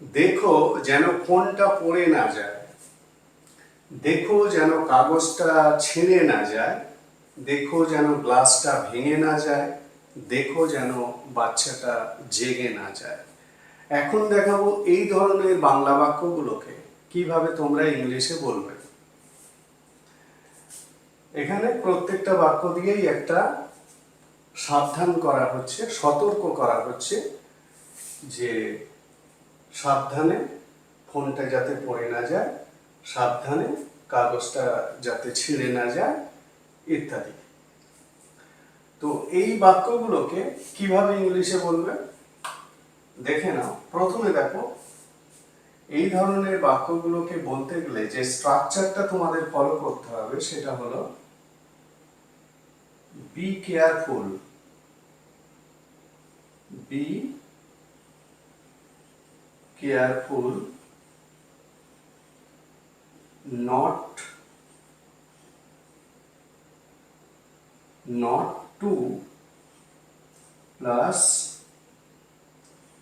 দেখো যেন কোনটা পড়ে না যায়। দেখো যেন কাগজটা ছিঁড়ে না যায়। দেখো যেন গ্লাসটা ভেঙে না যায়। দেখো যেন বাচ্চাটা জেগে না যায়। এখন দেখাবো এই ধরনের বাংলা বাক্যগুলোকে। কীভাবে তোমরা ইংলিশে বলবে। এখানে প্রত্যেকটা বাক্য দিয়েই একটা সাবধান করা হচ্ছে, সতর্ক করা হচ্ছে যে সাবধানে ফোনটা যাতে পড়ে না যায়, সাবধানে কাগজটা যাতে ছিঁড়ে না যায়, ইত্যাদি। তো এই বাক্যগুলোকে কীভাবে ইংলিশে বলবে? দেখে নাও। প্রথমে দেখো, এই ধরনের বাক্যগুলোকে বলতে গেলে যে স্ট্রাকচারটা তোমাদের ফলো করতে হবে সেটা হলো be careful be careful not not to plus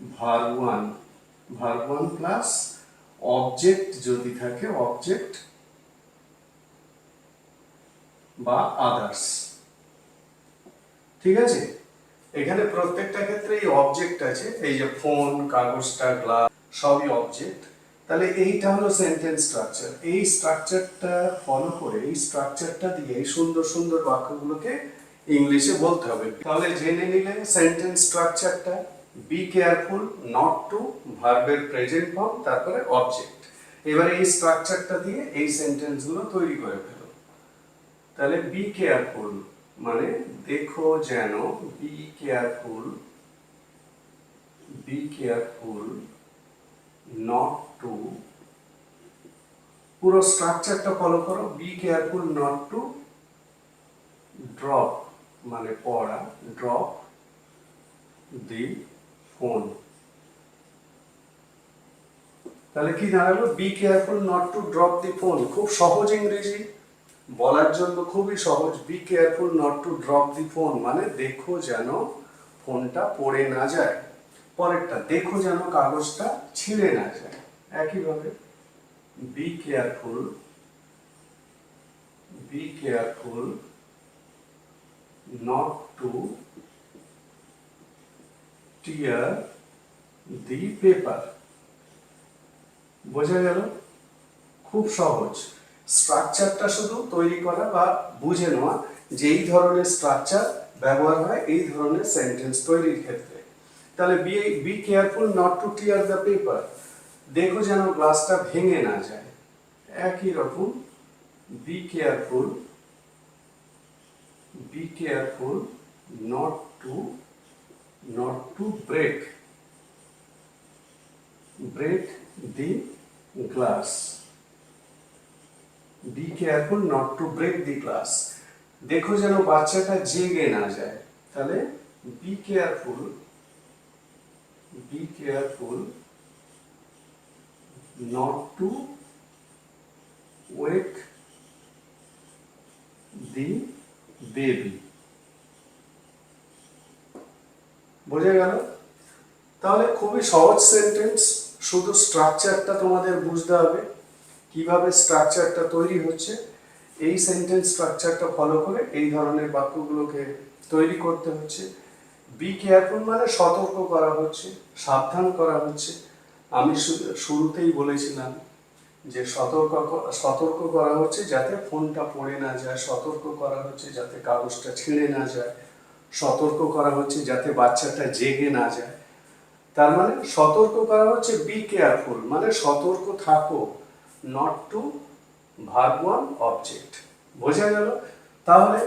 verb 1 verb 1 plus object যদি থাকে, object বা আদার্স ঠিক আছে? এখানে প্রত্যেকটা ক্ষেত্রে এই অবজেক্ট আছে। এই যে ফোন কাগজটা গ্লাস সবই অবজেক্ট তাহলে এইটা হলো সেন্টেন্স স্ট্রাকচার এই স্ট্রাকচারটা ফলো করে, এই স্ট্রাকচারটা দিয়ে এই সুন্দর সুন্দর বাক্যগুলোকে ইংলিশে বলতে হবে। তাহলে জেনে নিলে সেন্টেন্স স্ট্রাকচারটা বি কেয়ারফুল নট টু ভার্বের প্রেজেন্ট ফর্ম তারপরে অবজেক্ট এবারে এই স্ট্রাকচারটা দিয়ে এই সেন্টেন্সগুলো তৈরি করে ফেলো। তাহলে বি কেয়ারফুল মানে দেখো যেন be careful be careful not to পুরো স্ট্রাকচারটা ফলো করো be careful not to drop মানে পড়া ড্রপ দি ফোন তাহলে কি দাঁড়াল? Be careful not to drop the phone খুব সহজ ইংরেজি, বলার জন্য খুবই সহজ। Be careful not to drop the phone মানে দেখো যেন ফোনটা পড়ে না যায়। পরেরটা, দেখো যেন কাগজটা ছিঁড়ে না যায়। একইভাবে be careful be careful not to tear the paper বোঝা গেল? খুব সহজ। স্ট্রাকচারটা শুধু তৈরি করা বা বুঝে নেওয়া যে এই ধরনের স্ট্রাকচার ব্যবহার হয়, এই ধরনের সেন্টেন্স তৈরির ক্ষেত্রে। তাহলে be be careful not to tear the paper দেখো যেন গ্লাসটা ভেঙে না যায়। একই রকম be careful be careful not to not to break break the glass be careful not to break the glass দেখো যেন বাচ্চাটা জেগে না যায়। তাহলে be careful be careful not to wake the baby বোঝা গেল? তাহলে খুবই সহজ সেন্টেন্স শুধু স্ট্রাকচারটা তোমাদের বুঝতে হবে, কীভাবে স্ট্রাকচারটা তৈরি হচ্ছে। এই সেন্টেন্স স্ট্রাকচারটা ফলো করে এই ধরনের বাক্যগুলোকে তৈরি করতে হচ্ছে। বি কেয়ারফুল মানে সতর্ক করা হচ্ছে, সাবধান করা হচ্ছে। আমি শুরুতেই বলেছিলাম যে সতর্ক সতর্ক করা হচ্ছে যাতে ফোনটা পড়ে না যায়, সতর্ক করা হচ্ছে যাতে কাগজটা ছিঁড়ে না যায়, সতর্ক করা হচ্ছে যাতে বাচ্চাটা জেগে না যায়। তার মানে সতর্ক করা হচ্ছে বি কেয়ারফুল মানে সতর্ক থাকো not to verb one object বোঝা গেল? তাহলে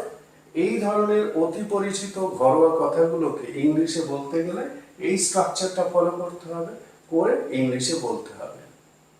এই ধরনের অতি পরিচিত ঘরোয়া কথাগুলোকে ইংলিশে বলতে গেলে এই স্ট্রাকচারটা ফলো করতে হবে, করে ইংলিশে বলতে হবে।